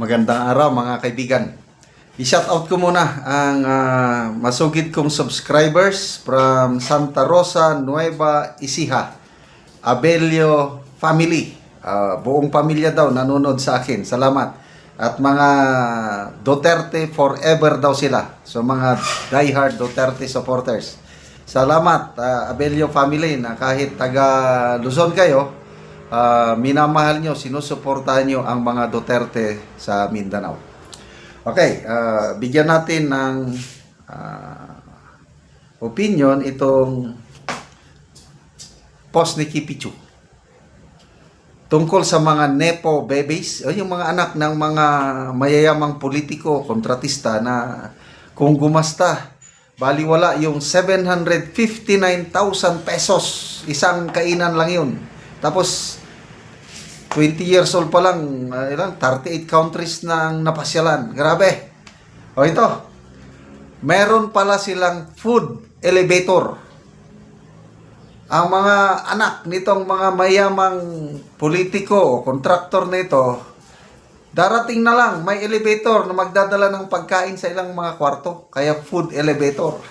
Magandang araw mga kaibigan. I-shout out ko muna ang ah, masugid kong subscribers from Santa Rosa, Nueva Ecija. Abelio family. Ah, buong pamilya daw nanonood sa akin. Salamat. At mga Duterte forever daw sila. So mga diehard Duterte supporters. Salamat ah, Abelio family na kahit taga Luzon kayo, ah, minamahal nyo, sinusuportahan nyo ang mga Duterte sa Mindanao. Okay, ah, bigyan natin ng ah, opinion itong post ni Kipichu. Tungkol sa mga nepo babies, o yung mga anak ng mga mayayamang politiko, kontratista na kung gumasta, baliwala yung 759,000 pesos, isang kainan lang yun. Tapos 20 years old pa lang, uh, ilang 38 countries na ang napasyalan. Grabe. O ito, meron pala silang food elevator. Ang mga anak nitong mga mayamang politiko o kontraktor nito, darating na lang, may elevator na magdadala ng pagkain sa ilang mga kwarto. Kaya food elevator.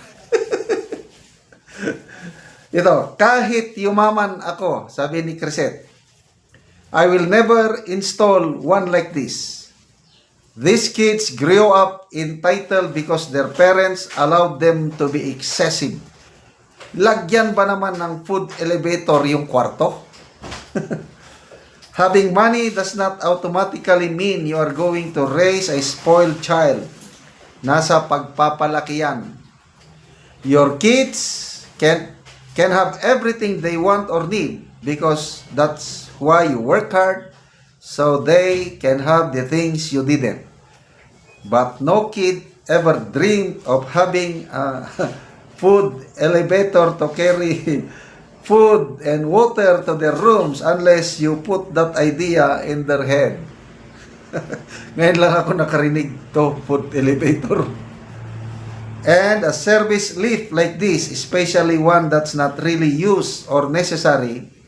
ito, kahit yumaman ako, sabi ni Crescent, I will never install one like this. These kids grew up entitled because their parents allowed them to be excessive. Lagyan ba naman ng food elevator yung kwarto? Having money does not automatically mean you are going to raise a spoiled child. Nasa pagpapalaki yan. Your kids can can have everything they want or need because that's why you work hard so they can have the things you didn't. But no kid ever dreamed of having a food elevator to carry food and water to their rooms unless you put that idea in their head. Ngayon lang ako nakarinig to food elevator. And a service lift like this, especially one that's not really used or necessary,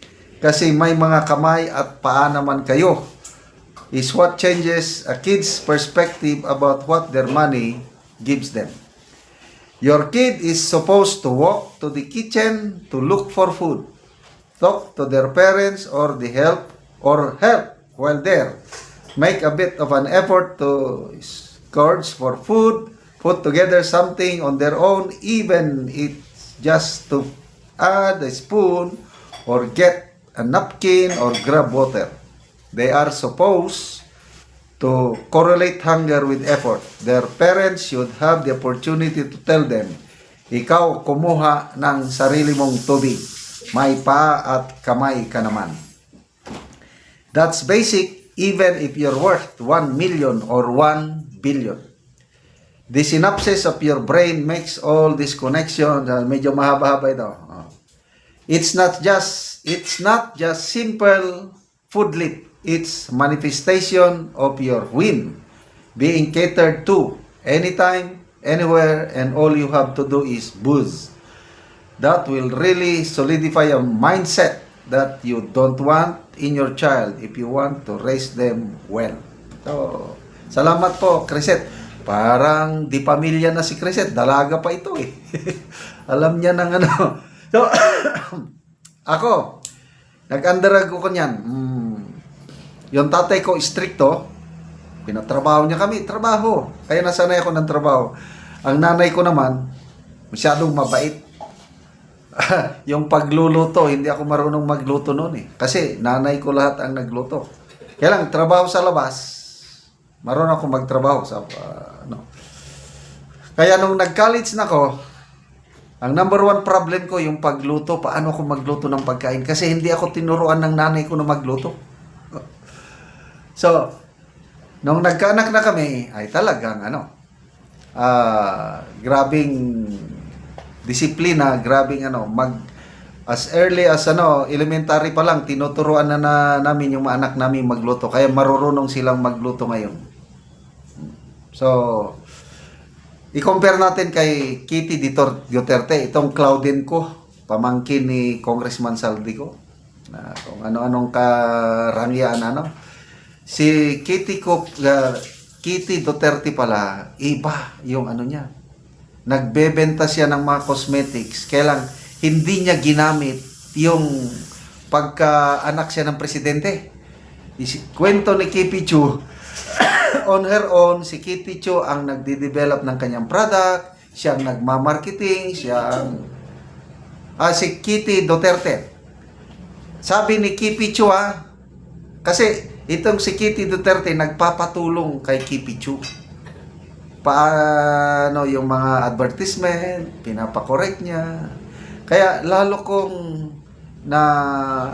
kasi may mga kamay at paa naman kayo, is what changes a kid's perspective about what their money gives them. Your kid is supposed to walk to the kitchen to look for food, talk to their parents or the help or help while there, make a bit of an effort to scourge for food, put together something on their own, even it's just to add a spoon or get a napkin or grab water. They are supposed to correlate hunger with effort. Their parents should have the opportunity to tell them, ikaw kumuha ng sarili mong tubig. May paa at kamay ka naman. That's basic even if you're worth 1 million or 1 billion. The synapses of your brain makes all this connection. Uh, medyo mahaba-haba ito. Oh. It's not just it's not just simple food lip. It's manifestation of your win being catered to anytime, anywhere, and all you have to do is booze. That will really solidify a mindset that you don't want in your child if you want to raise them well. So, salamat po, Crescent. Parang di pamilya na si Crescent. Dalaga pa ito eh. Alam niya ng ano. So, ako, nag-underag ko kanyan. Mm, yung tatay ko, stricto. Pinatrabaho niya kami. Trabaho. Kaya nasanay ako ng trabaho. Ang nanay ko naman, masyadong mabait. yung pagluluto, hindi ako marunong magluto noon eh. Kasi nanay ko lahat ang nagluto. Kaya lang, trabaho sa labas, marunong ako magtrabaho sa ah, ano. Kaya nung nag-college na ako, ang number one problem ko yung pagluto, paano ako magluto ng pagkain kasi hindi ako tinuruan ng nanay ko na magluto. So, nung nagkaanak na kami, ay talagang ano, ah, grabing disiplina, grabing ano, mag as early as ano, elementary pa lang tinuturuan na, na namin yung mga anak namin magluto kaya marurunong silang magluto ngayon. So, i-compare natin kay Kitty Duterte, itong Claudine ko, pamangkin ni Congressman Saldico, na kung ano-anong karangyaan ano. si Kitty Cook, uh, Kitty Duterte pala, iba yung ano niya. Nagbebenta siya ng mga cosmetics. Kailang hindi niya ginamit yung pagka-anak siya ng presidente. Kwento ni Kipi Chu, on her own, si Kitty Chu ang nagde-develop ng kanyang product, siya ang nagmamarketing, siya ang... Ah, si Kitty Duterte. Sabi ni Kipi Chu ah, kasi itong si Kitty Duterte nagpapatulong kay Kipi Chu. Paano yung mga advertisement, pinapakorek niya. Kaya lalo kong na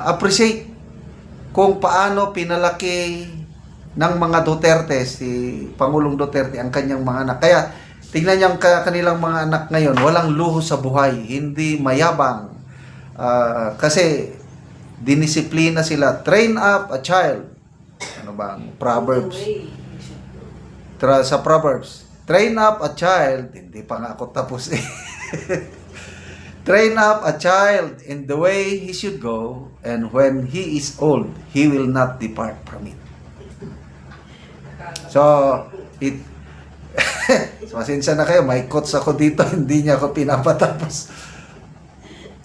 appreciate kung paano pinalaki ng mga Duterte, si Pangulong Duterte, ang kanyang mga anak. Kaya, tingnan niyo ang ka- kanilang mga anak ngayon, walang luho sa buhay, hindi mayabang. Ah, kasi, dinisiplina sila. Train up a child. Ano ba ang Proverbs? Tra sa Proverbs. Train up a child. Hindi pa nga ako tapos eh. Train up a child in the way he should go, and when he is old, he will not depart from it. So, it so, na kayo, may quotes ako dito, hindi niya ako pinapatapos.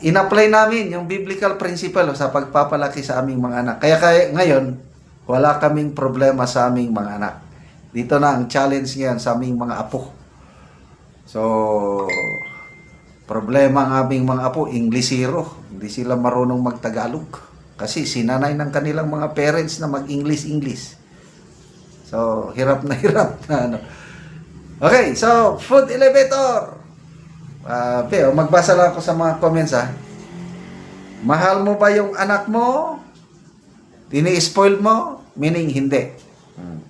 In-apply namin yung biblical principle sa pagpapalaki sa aming mga anak. Kaya, kaya ngayon, wala kaming problema sa aming mga anak. Dito na ang challenge ngayon sa aming mga apo. So, problema ang aming mga apo, Inglesero. Hindi sila marunong magtagalog. Kasi sinanay ng kanilang mga parents na mag-English-English. So, hirap na hirap na ano. Okay, so, food elevator. Ah, Peo, magbasa lang ako sa mga comments ha. Mahal mo ba yung anak mo? Tini-spoil mo? Meaning hindi. Hmm.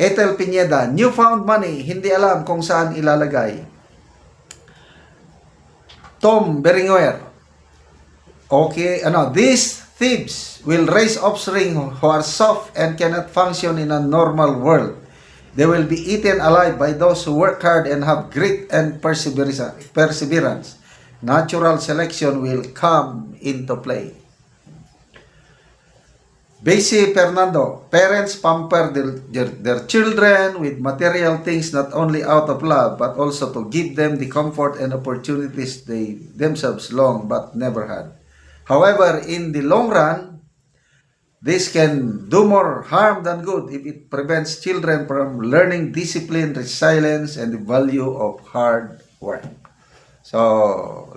Ethel Pineda, newfound money, hindi alam kung saan ilalagay. Tom Beringwer, okay, ano, these thieves will raise offspring who are soft and cannot function in a normal world. They will be eaten alive by those who work hard and have grit and perseverance. Natural selection will come into play. Basi Fernando, parents pamper their, their, their children with material things not only out of love but also to give them the comfort and opportunities they themselves long but never had. However, in the long run, this can do more harm than good if it prevents children from learning discipline, resilience, and the value of hard work. So,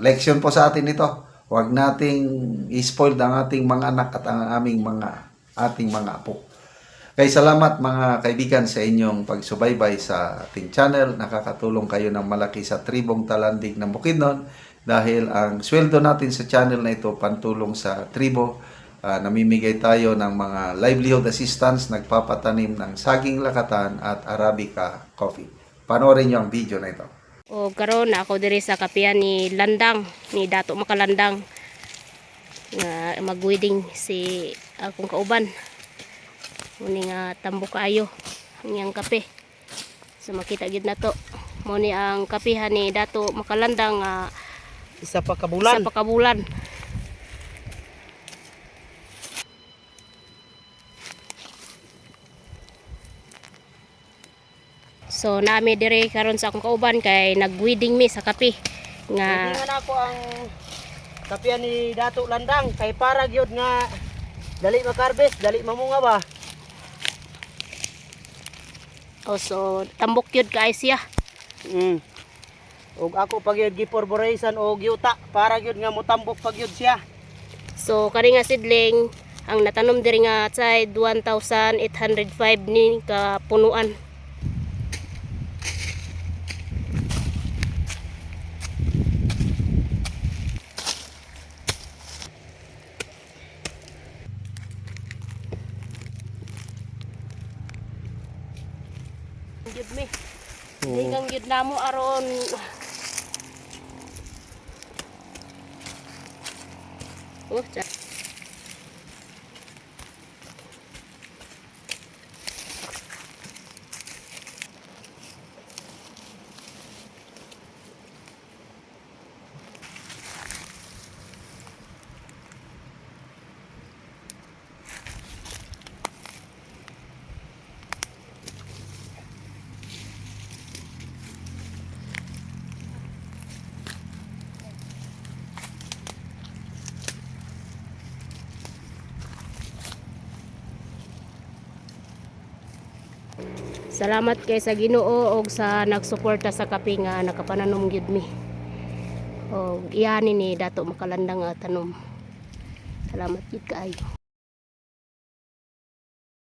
leksyon po sa atin ito. Huwag nating i-spoil ang ating mga anak at ang aming mga ating mga apo. Kaya salamat mga kaibigan sa inyong pagsubaybay sa ating channel. Nakakatulong kayo ng malaki sa tribong talandig ng Bukidnon dahil ang sweldo natin sa channel na ito pantulong sa tribo. Ah, namimigay tayo ng mga livelihood assistance, nagpapatanim ng saging lakatan at Arabica coffee. Panoorin niyo ang video na ito. O karon ako diri sa kapihan ni Landang, ni Dato Makalandang nga mag-wedding si akong kauban. Muni nga tambo kaayo ang iyang kape. So makita gid nato. Muni ang kapihan ni Dato Makalandang nga Isa pa kabulan. pakabulan. So nami dire karon sa akong kauban kay nag-wedding mi sa kape nga Hindi ako ang kapian ni Dato Landang kay para gyud nga dali makarbes, dali mamunga ba. Oh, so tambok yun kay siya. Mm. Og ako pag gyud giporboration og yuta para gyud nga motambok pag gyud siya. So kani nga sidling ang natanom diri nga side 1,805 ni ka punuan. Gyud mi. Di kang namo aron Oh, Salamat kay sa Ginoo og sa nagsuporta sa kape nga nakapananom gyud mi. O iyanin ni dato makalandang nga tanom. Salamat gyud kaayo.